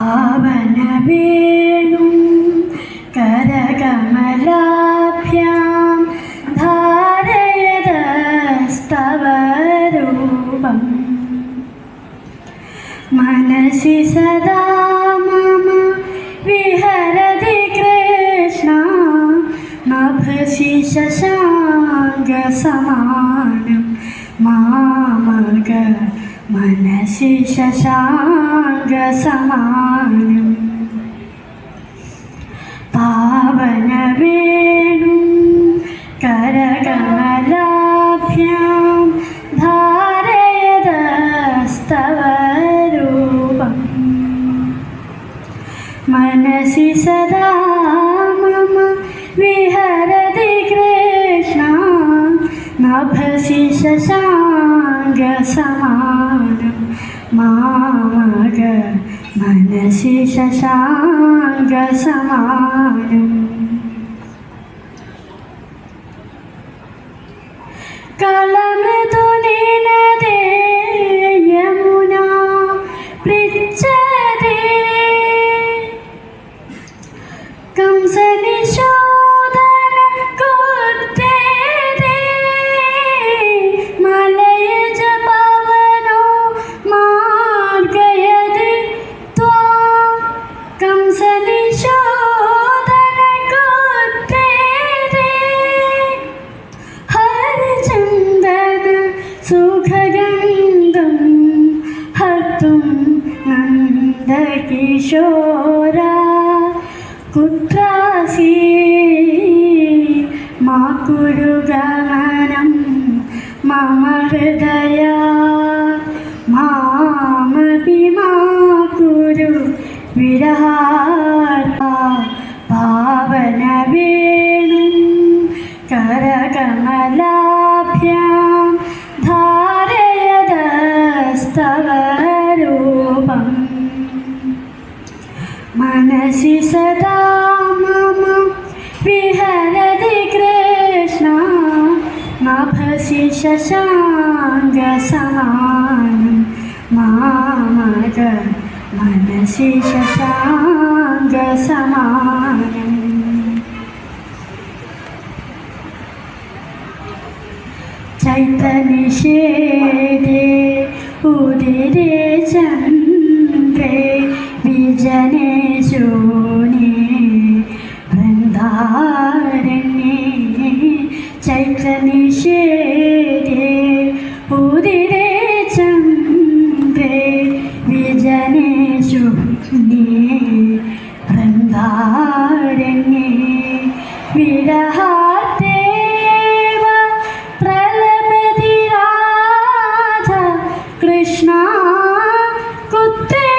पवन वनुं करकमलाभ्यां धारयस्तवरूपम् मनसि सदा मम विहरति कृष्णा नभसि शशाङ्गमानं मामग मनसि शशाङ्गमान മനസി ശശാങ്കസമാനം പാവനവേണും കരകമലാഭ്യാം ധാരയതസ്തവ രൂപം മനസി സദാ മമ വിഹരതി കൃഷ്ണ. നഭസി समानं मामग मनसि शशाङ्गसमानम् कला നന്ദം ഹത്തും നന്ദകിശോര കുത്രാസി മാ കുരുഗമനം മമ ഹൃദയ മാമപി മാ കുരു പാവന വേണു കരകമലാഭ്യാ. തവരൂപം മനസി സദാ മമ വിഹരതി കൃഷ്ണ. നഭസി ശശാംഗസമാനം മാമത മനസി ശശാംഗസമാനം ചൈതനിഷേധേ ഉദിരേ ചന്ദ്രേ വിജനേ ശൂനേ വൃന്ദാരണ്യേ ചൈത്രനിഷേധേ. ഉദിരേ ചന്ദ്രേ വിജനേ ശൂനേ വൃന്ദാരണ്യേ. വിരഹ कृष्णा कुत्ते